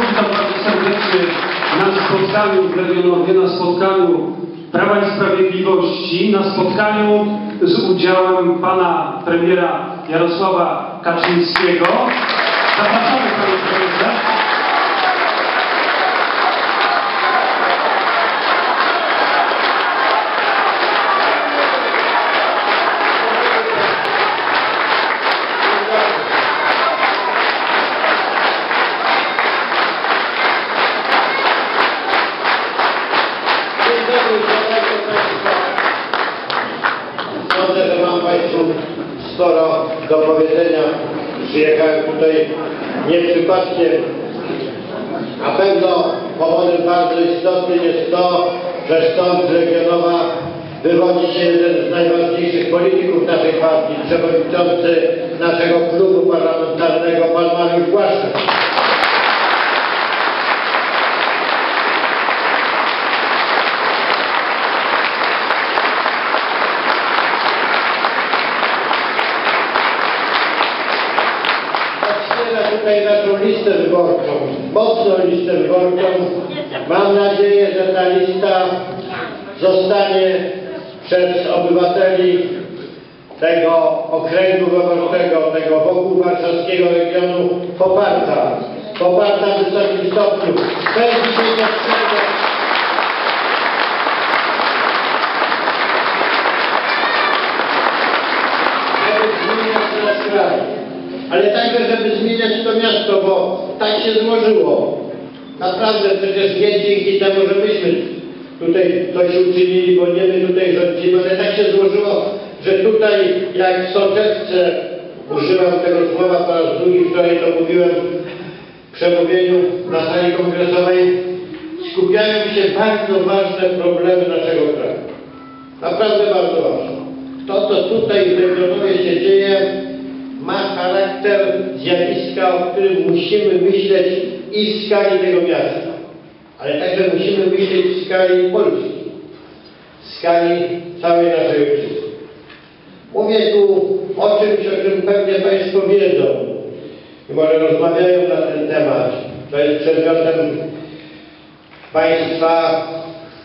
Witam bardzo serdecznie na spotkaniu w Legionowie, na spotkaniu Prawa i Sprawiedliwości, na spotkaniu z udziałem Pana Premiera Jarosława Kaczyńskiego. Zapraszamy Panie Premierze. Sporo do powiedzenia. Przyjechałem tutaj nie przypadkiem. Na pewno powodem bardzo istotnym jest to, że stąd z Legionowa wywodzi się jeden z najważniejszych polityków naszej partii, przewodniczący naszego klubu parlamentarnego, pan Mariusz Błaszczak. Tutaj listę wyborczą, mocną listę wyborczą. Mam nadzieję, że ta lista zostanie przez obywateli tego okręgu wyborczego, tego wokół warszawskiego regionu poparta. Poparta w wysokim stopniu dzisiaj żeby zmieniać nasz kraj. Ale także, żeby zmieniać to miasto, bo tak się złożyło. Naprawdę przecież nie dzięki temu, że myśmy tutaj coś uczynili, bo nie my tutaj rządzimy, ale tak się złożyło, że tutaj jak w soczewce, używam tego słowa po raz drugi, wczoraj to mówiłem w przemówieniu na sali kongresowej, skupiają się bardzo ważne problemy naszego kraju. Naprawdę bardzo ważne. To, co tutaj w Legionowie się dzieje, ma charakter zjawiska, o którym musimy myśleć i w skali tego miasta, ale także musimy myśleć w skali Polski, w skali całej naszej ojczyzny. Mówię tu o czymś, o czym pewnie Państwo wiedzą i może rozmawiają na ten temat. To jest przedmiotem Państwa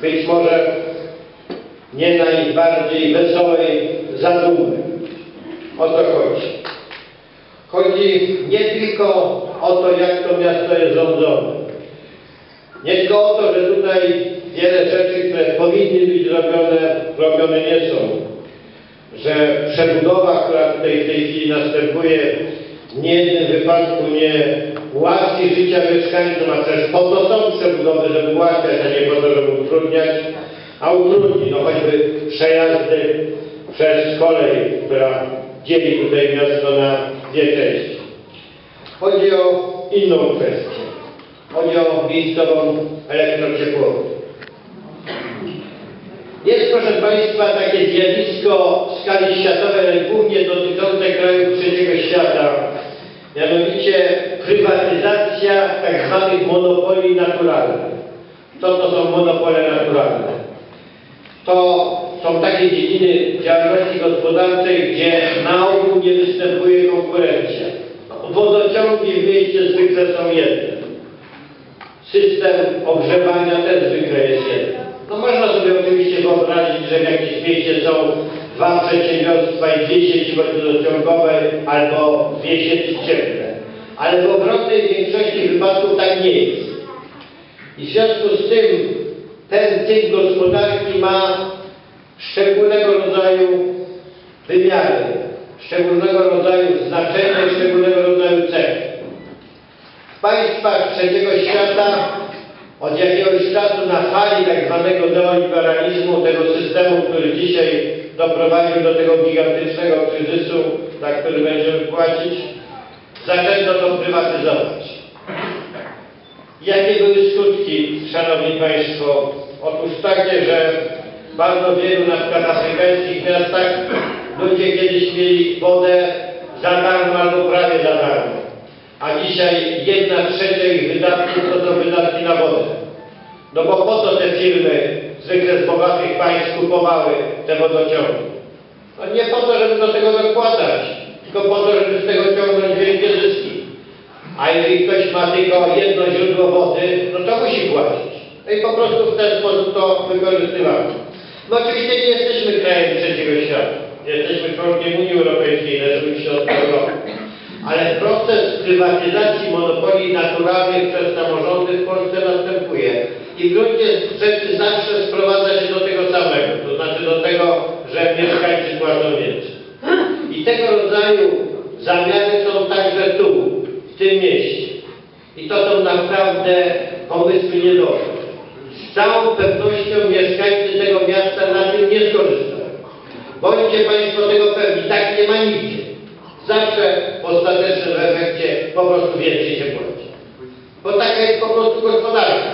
być może nie najbardziej wesołej zadumy. O to chodzi. Chodzi nie tylko o to, jak to miasto jest rządzone. Nie tylko o to, że tutaj wiele rzeczy, które powinny być zrobione, robione nie są. Że przebudowa, która tutaj w tej chwili następuje, w niejednym wypadku nie ułatwi życia mieszkańcom, a przecież po to są przebudowy, żeby ułatwiać, a nie po to, żeby utrudniać, a utrudni, no choćby przejazdy przez kolej, która dzieli tutaj miasto na dwie części. Chodzi o inną kwestię. Chodzi o miejscową elektrociepłownię. Jest, proszę Państwa, takie zjawisko w skali światowej, ale głównie dotyczące krajów trzeciego świata, mianowicie prywatyzacja tak zwanych monopoli naturalnych. Co to są monopole naturalne? To są takie dziedziny działalności gospodarczej, gdzie na ogół nie występuje konkurencja. Wodociągi w mieście zwykle są jedne. System ogrzewania też zwykle jest jeden. No można sobie oczywiście wyobrazić, że w jakimś mieście są dwa przedsiębiorstwa i dwie sieci wodociągowe albo dwie sieci cieplne. Ale w ogromnej większości wypadków tak nie jest. I w związku z tym ten typ gospodarki ma szczególnego rodzaju wymiary, szczególnego rodzaju znaczenia i szczególnego rodzaju cechy. W państwach trzeciego świata od jakiegoś czasu na fali tak zwanego neoliberalizmu, tego systemu, który dzisiaj doprowadził do tego gigantycznego kryzysu, za który będziemy płacić, zaczęto to prywatyzować. Jakie były skutki, Szanowni Państwo? Otóż takie, że bardzo wielu na przykład afrykańskich miastach ludzie kiedyś mieli wodę za darmo albo prawie za darmo. A dzisiaj jedna trzecia ich wydatków to są wydatki na wodę. No bo po co te firmy, zwykle z bogatych państw, kupowały te wodociągi? No nie po to, żeby do tego dokładać, tylko po to, żeby z tego ciągnąć wielkie zyski. A jeżeli ktoś ma tylko jedno źródło wody, no to musi płacić. No i po prostu w ten sposób to wykorzystywamy. My oczywiście nie jesteśmy krajem trzeciego świata. Jesteśmy członkiem Unii Europejskiej, się od tego roku. Ale proces prywatyzacji monopoli naturalnych przez samorządy w Polsce następuje. I w gruncie rzeczy zawsze sprowadza się do tego samego. To znaczy do tego, że mieszkańcy płacą więcej. I tego rodzaju zamiary są także tu, w tym mieście. I to są naprawdę pomysły niedobre. Z całą pewnością mieszkańcy tego miasta na tym nie skorzystają. Bądźcie Państwo tego pewni, tak nie ma nigdzie. Zawsze w ostatecznym efekcie po prostu więcej się płaci. Bo taka jest po prostu gospodarka.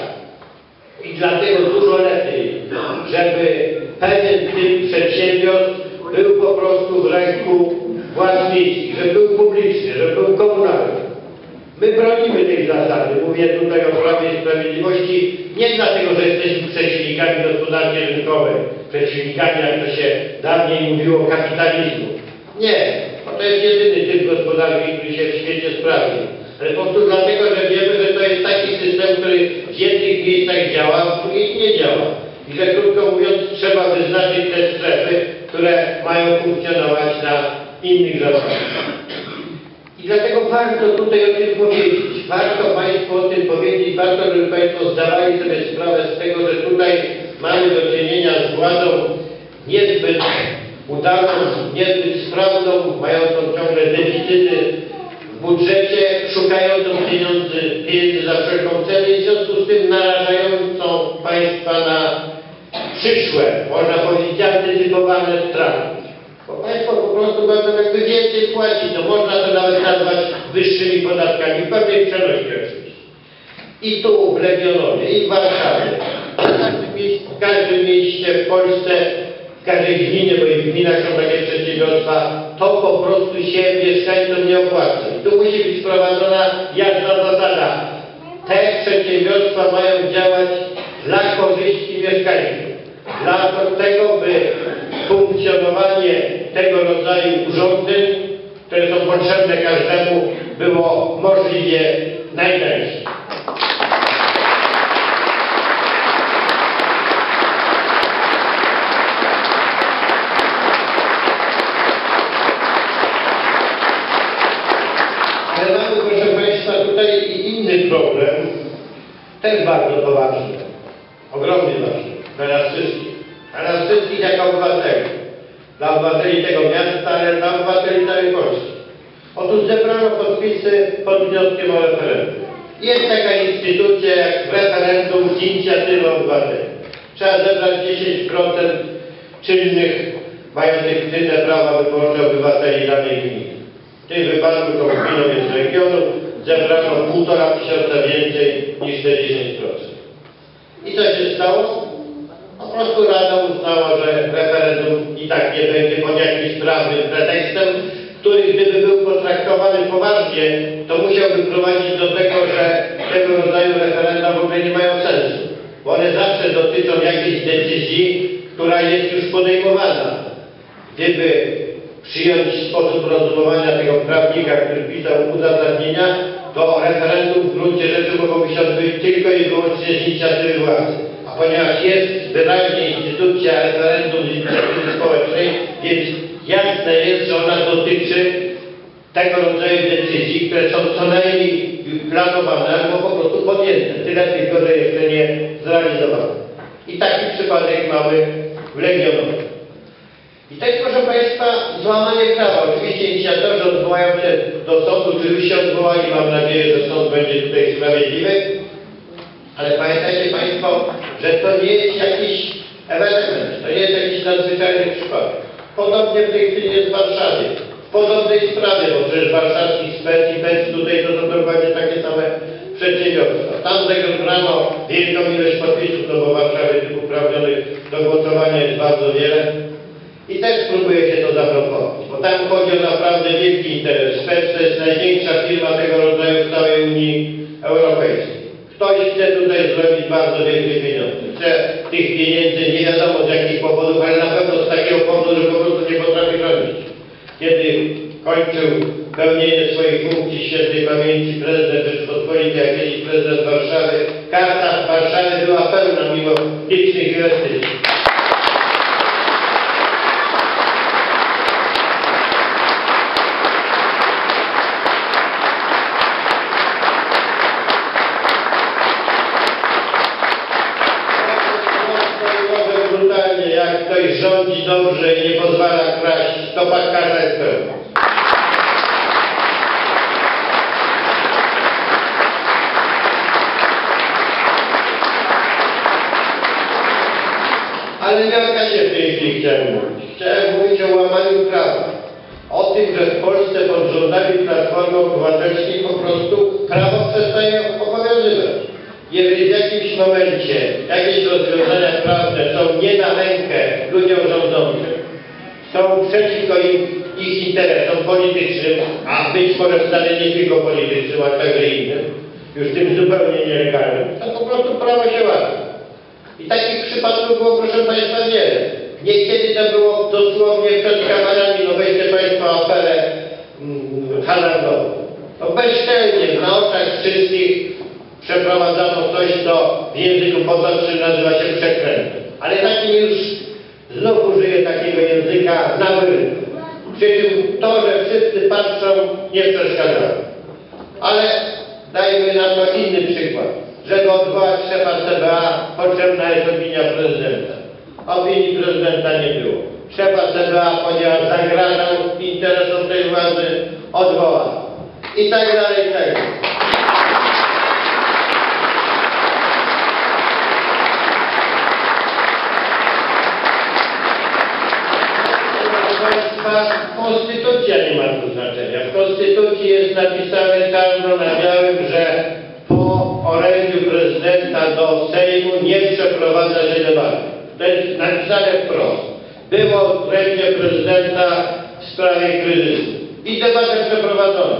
I dlatego dużo lepiej, żeby pewien typ przedsiębiorstw był po prostu w ręku władz miejskich, żeby był publiczny, żeby był komunalny. My bronimy tej zasady, mówię tutaj o Prawie i Sprawiedliwości, nie dlatego, że jesteśmy przeciwnikami gospodarki rynkowej, przeciwnikami, jak to się dawniej mówiło, kapitalizmu. Nie, bo to jest jedyny typ gospodarki, który się w świecie sprawdzi. Ale po prostu dlatego, że wiemy, że to jest taki system, który w jednych miejscach działa, a w drugich nie działa. I że krótko mówiąc trzeba wyznaczyć te strefy, które mają funkcjonować na innych zasadach. I dlatego warto tutaj o tym powiedzieć. Warto Państwu o tym powiedzieć, warto, żeby Państwo zdawali sobie sprawę z tego, że tutaj mamy do czynienia z władzą niezbyt udaną, niezbyt sprawną, mającą ciągle deficyty w budżecie, szukającą pieniędzy, pieniędzy za wszelką cenę i w związku z tym narażającą Państwa na przyszłe, można powiedzieć, antycypowane straty. Bo Państwo po prostu będą jakby więcej płacić, to można to nawet nazwać wyższymi podatkami, w pewnej przenośni. I tu w Legionowie, i w Warszawie, w każdym, mieście, w każdym mieście w Polsce, w każdej gminie, bo i w gminach są takie przedsiębiorstwa, to po prostu się mieszkańcom nie opłaca. I tu musi być wprowadzona jasna zasada. Te przedsiębiorstwa mają działać dla korzyści mieszkańców. Dla tego, by funkcjonowanie tego rodzaju urządzeń, które są potrzebne każdemu, było możliwie najtańsze. Ale mamy, proszę Państwa, tutaj i inny problem, też bardzo poważny, ogromnie ważny, dla nas wszystkich, nas wszystkich jako obywateli, dla obywateli tego miasta, ale dla obywateli całej Polski. Otóż zebrano podpisy pod wnioskiem o referendum. Jest taka instytucja jak referendum z inicjatywy obywateli. Trzeba zebrać 10% czynnych, mających czynne prawa wyborcze obywateli danej gminy. W tym wypadku tą gminą jest regionu, zebrano półtora tysiąca więcej niż te 10%. I co się stało? Prostu Rada uznała, że referendum i tak nie będzie pod jakimś prawnym pretekstem, który gdyby był potraktowany poważnie, to musiałby prowadzić do tego, że tego rodzaju referenda w ogóle nie mają sensu. Bo one zawsze dotyczą jakiejś decyzji, która jest już podejmowana. Gdyby przyjąć sposób rozumowania tego prawnika, który pisał uzasadnienia, to referendum w gruncie rzeczy mogłoby się odbyć tylko i wyłącznie z inicjatywy władzy. A ponieważ jest wyraźnie instytucja referendum inicjatywy społecznej, więc jasne jest, że ona dotyczy tego rodzaju decyzji, które są co najmniej planowane albo po prostu podjęte. Tyle tylko, że jeszcze nie zrealizowane. I taki przypadek mamy w Legionowie. I jest, proszę Państwa, złamanie prawa. Oczywiście inicjatorzy odwołają się do sądu, czy już się odwołali, mam nadzieję, że sąd będzie tutaj sprawiedliwy. Ale pamiętajcie Państwo, że to nie jest jakiś ewenement, to nie jest jakiś nadzwyczajny przypadek. Podobnie w tej chwili jest w Warszawie. W podobnej sprawie, bo przecież warszawski spec i PEC tutaj to są dokładnie takie same przedsiębiorstwa. Tam zebrano wielką ilość podpisów, no bo w Warszawie tych uprawnionych do głosowania jest bardzo wiele. I też próbuje się to zablokować, bo tam chodzi o naprawdę wielki interes. Spec to jest największa firma tego rodzaju w całej Unii Europejskiej. Zrobić bardzo wielkie pieniądze. Chce tych pieniędzy nie wiadomo z jakich powodów, ale na pewno z takiego powodu, że po prostu nie potrafi rządzić. Kiedy kończył pełnienie swoich funkcji świętej pamięci prezydent Rzeczypospolitej, a kiedyś prezydent Warszawy, karta Warszawy była pełna mimo licznych inwestycji. Może brutalnie, jak ktoś rządzi dobrze i nie pozwala kraść, to pakarza jest pełna. Ale o kasie w tej chwili chciałem mówić. Chciałem mówić o łamaniu prawa. O tym, że w Polsce pod rządami Platformy Obywatelskiej po prostu prawo przestaje obowiązywać. Jeżeli w jakimś momencie jakieś rozwiązania prawne są nie na rękę ludziom rządzącym, są przeciwko im, ich interesom politycznym, a być może wcale nie tylko politycznym, ale także innym, już tym zupełnie nielegalnym, to po prostu prawo się łamie. I takich przypadków było, proszę Państwa, wiele. Niekiedy to było dosłownie przed kamerami, no weźcie Państwo aferę mm, hazardową. To bezczelnie, na oczach wszystkich przeprowadzano coś, co w języku potocznym nazywa się przekrętem. Ale takim już znów użyję takiego języka na wyrynku. Przy to, że wszyscy patrzą, nie przeszkadzało. Ale dajmy na to inny przykład. Żeby odwołać szefa CBA, potrzebna jest opinia prezydenta. Opinii prezydenta nie było. Szefa CBA, ponieważ zagrażał interesom tej władzy, odwołał. I tak dalej, i tak dalej. Konstytucja nie ma tu znaczenia. W konstytucji jest napisane czarno na białym, że orędziu prezydenta do Sejmu nie przeprowadza się debaty. To jest napisane wprost. Było orędzie prezydenta w sprawie kryzysu i debatę przeprowadzono.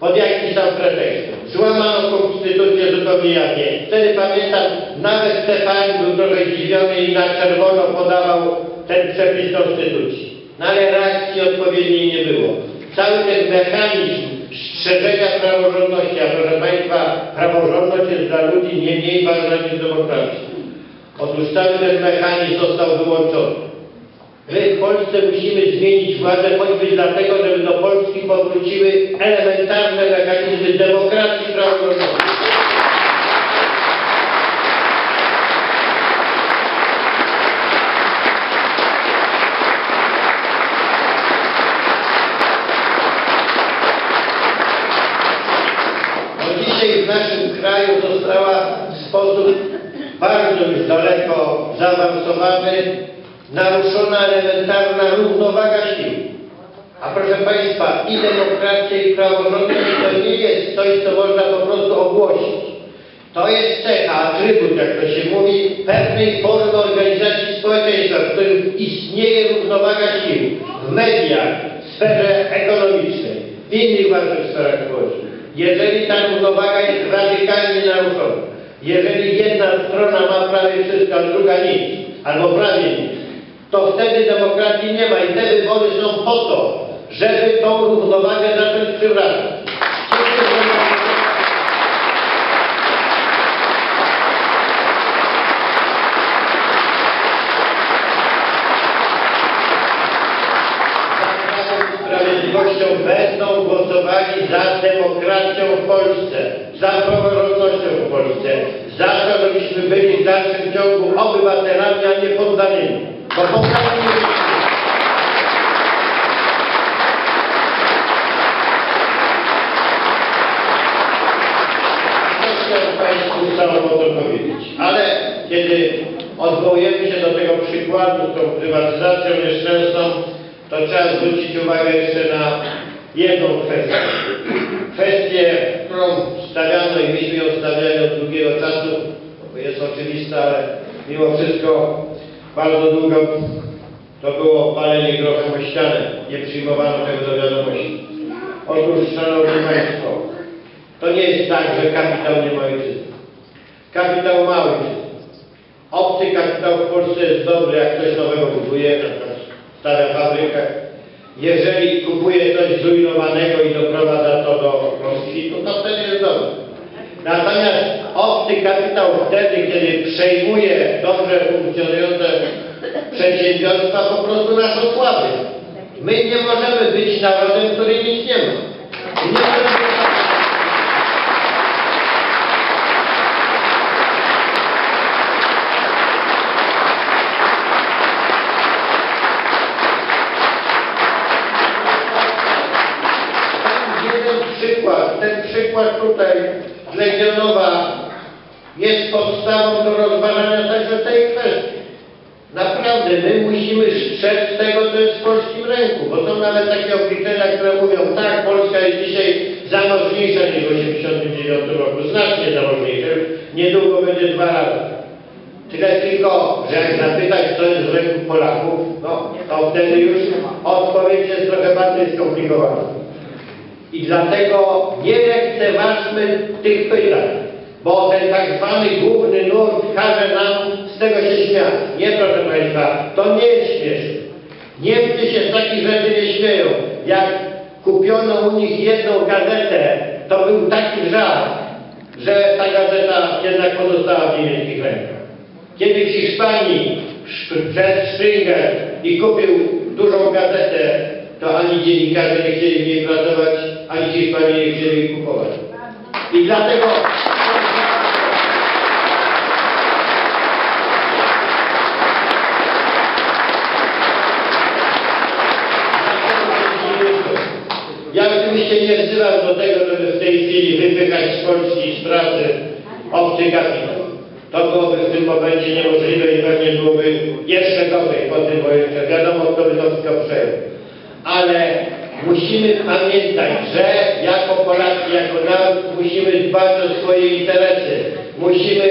Pod jakim tam pretekstem? Złamano konstytucję zupełnie jawnie. Wtedy pamiętam, nawet Stefan był trochę zdziwiony i na czerwono podawał ten przepis konstytucji. No ale reakcji odpowiedniej nie było. Cały ten mechanizm strzeżenia praworządności, a proszę Państwa, praworządność jest dla ludzi nie mniej ważna niż demokracja. Otóż cały ten mechanizm został wyłączony. My w Polsce musimy zmienić władzę choćby dlatego, żeby do Polski powróciły elementarne mechanizmy demokracji praworządności. No dzisiaj w naszym kraju została w sposób bardzo już daleko zaawansowany naruszona elementarna równowaga sił. A proszę Państwa, i demokracja i praworządność to nie jest coś, co można po prostu ogłosić. To jest cecha, atrybut, jak to się mówi, pewnej formy organizacji społeczeństwa, w którym istnieje równowaga sił w mediach, w sferze ekonomicznej, w innych ważnych sferach społecznych. Jeżeli ta równowaga jest radykalnie naruszona, jeżeli jedna strona ma prawie wszystko, a druga nic, albo prawie nic, to wtedy demokracji nie ma i te wybory są po to, żeby tą równowagę zacząć przywracać. Sprawiedliwością będą głosowali za demokracją w Polsce, w Polsce, za to, żebyśmy byli w dalszym ciągu obywatelami, a nie poddanymi. Bo poddanymi Państwu samo powiedzieć. Ale kiedy odwołujemy się do tego przykładu tą prywatyzacją nieszczęsną, to trzeba zwrócić uwagę jeszcze na jedną kwestię. Kwestię, którą stawiano i myśmy ją stawiali od długiego czasu, bo jest oczywista, ale mimo wszystko bardzo długo to było palenie grochem o ścianę. Nie przyjmowano tego do wiadomości. Otóż, Szanowni Państwo, to nie jest tak, że kapitał nie ma ojczyzny. Kapitał ma ojczyznę. Obcy kapitał w Polsce jest dobry, jak ktoś nowego buduje, na przykład stawia fabrykę. Jeżeli kupuje coś zrujnowanego i doprowadza to do rozkwitu, to wtedy jest dobrze. Natomiast obcy kapitał wtedy, kiedy przejmuje dobrze funkcjonujące przedsiębiorstwa, po prostu nas osłabia. My nie możemy być narodem, który nic nie ma. Nie możemy... Jeden przykład, ten przykład tutaj z Legionowa jest podstawą do rozważania także tej kwestii. Naprawdę, my musimy strzec tego, co jest w polskim ręku, bo są nawet takie obliczenia, które mówią, tak, Polska jest zamożniejsza niż w 1989 roku, znacznie zamożniejsza, już niedługo będzie dwa razy. Tyle tylko, że jak zapytać, co jest w ręku Polaków, no to wtedy już odpowiedź jest trochę bardziej skomplikowana. I dlatego nie lekceważmy tych pytań, bo ten tak zwany główny nurt każe nam z tego się śmiać. Nie, proszę Państwa, to nie jest śmieszne. Niemcy się z takich rzeczy nie śmieją. Jak kupiono u nich jedną gazetę, to był taki żart, że ta gazeta jednak pozostała w niemieckich rękach. Kiedy w Hiszpanii przez Springer i kupił dużą gazetę, to ani dziennikarze nie chcieli w niej pracować, ani Hiszpanie nie chcieli jej kupować. I dlatego... Ja oczywiście nie wzywam do tego, żeby w tej chwili wypychać z Polski z pracy obcy kapitał. To byłoby w tym momencie niemożliwe i pewnie byłoby jeszcze gorzej po tym, jeszcze wiadomo, kto by to wszystko przejął. Ale musimy pamiętać, że jako Polacy, jako naród musimy dbać o swoje interesy. Musimy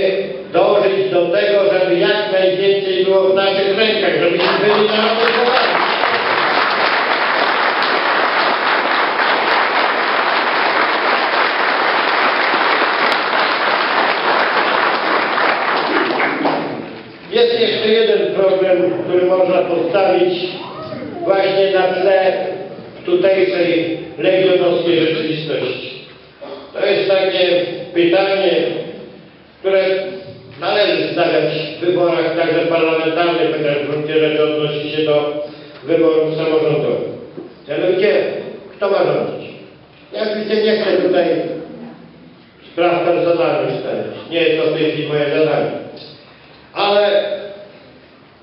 dążyć do tego, żeby jak najwięcej było w naszych rękach, żebyśmy byli narodem bogatym. Jest jeszcze jeden problem, który można postawić właśnie na tle tutejszej legionowskiej rzeczywistości. To jest takie pytanie, które należy stawiać w wyborach także parlamentarnych, chociaż w gruncie rzeczy odnosi się do wyborów samorządowych. Mianowicie, kto ma rządzić? Ja oczywiście nie chcę tutaj spraw personalnych stawiać. Nie jest to w tej chwili moje zadanie. Ale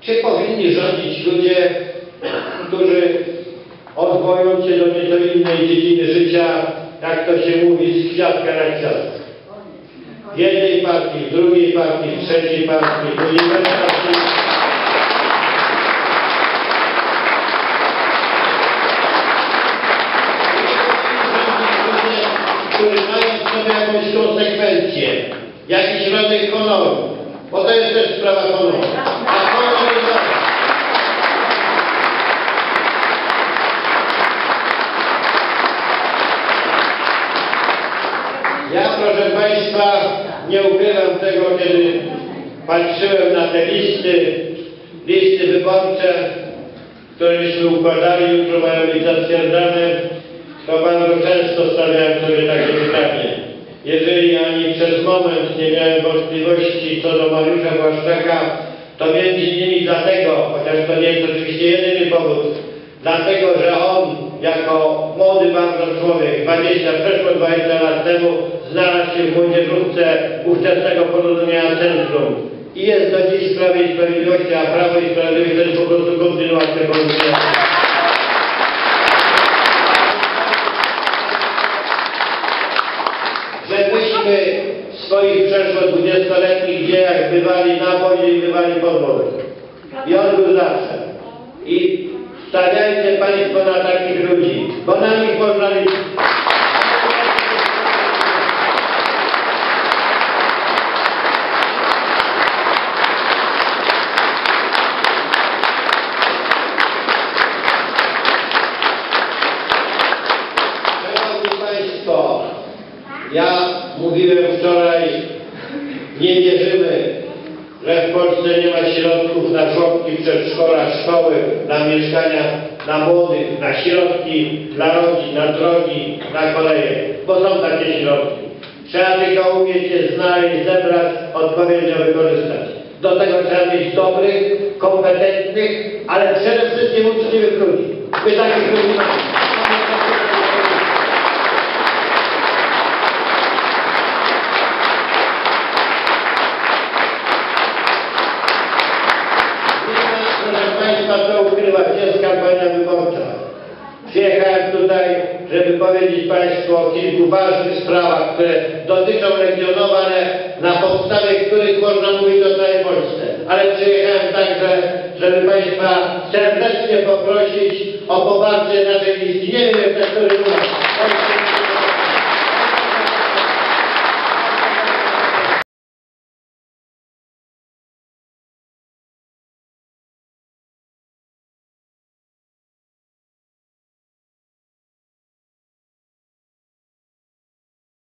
czy powinni rządzić ludzie, którzy odwołują się do nieco innej dziedziny życia, jak to się mówi, z kwiatka na kwiatek? W jednej partii, w drugiej partii, w trzeciej partii, w uniwersytecie. jakąś konsekwencję, jakiś rodzaj honoru, bo to jest też sprawa honoru. A honor jest ważny. Ja, proszę Państwa, nie ukrywam tego, kiedy patrzyłem na te listy, listy wyborcze, któreśmy układali, jutro mają być zatwierdzane, to bardzo często stawiałem sobie takie pytanie. Jeżeli ani przez moment nie miałem wątpliwości co do Mariusza Błaszczaka, to między innymi dlatego, chociaż to nie jest oczywiście jedyny powód, dlatego, że on jako młody bardzo człowiek, 20, przeszło 20 lat temu, znalazł się w młodzieżówce ówczesnego porozumienia Centrum i jest do dziś Prawie i Sprawiedliwości, a Prawo i Sprawiedliwość to po prostu kontynuacja porozumienia. że myśmy w swoich przeszło 20-letnich dziejach bywali na wodzie i bywali wodą. I on był zawsze. I stawiajcie Państwo na takich ludzi, bo na nich można liczyć. Szanowni Państwo, ja mówiłem wczoraj, nie wierzymy, że w Polsce nie ma środków na żłobki, przedszkola, szkoły, na mieszkania dla młodych, na środki dla rodzin, na drogi, na koleje, bo są takie środki. Trzeba tylko umieć je znaleźć, zebrać, odpowiednio wykorzystać. Do tego trzeba mieć dobrych, kompetentnych, ale przede wszystkim uczciwych ludzi. My takich ludzi mamy. Nie ma, proszę Ukrywać, jest kampania wyborcza. Przyjechałem tutaj, żeby powiedzieć Państwu o kilku ważnych sprawach, które dotyczą regionowane, na podstawie których można mówić o całej Polsce. Ale przyjechałem także, żeby Państwa serdecznie poprosić o poparcie naszej listy. Nie wiem, jak to który u nas.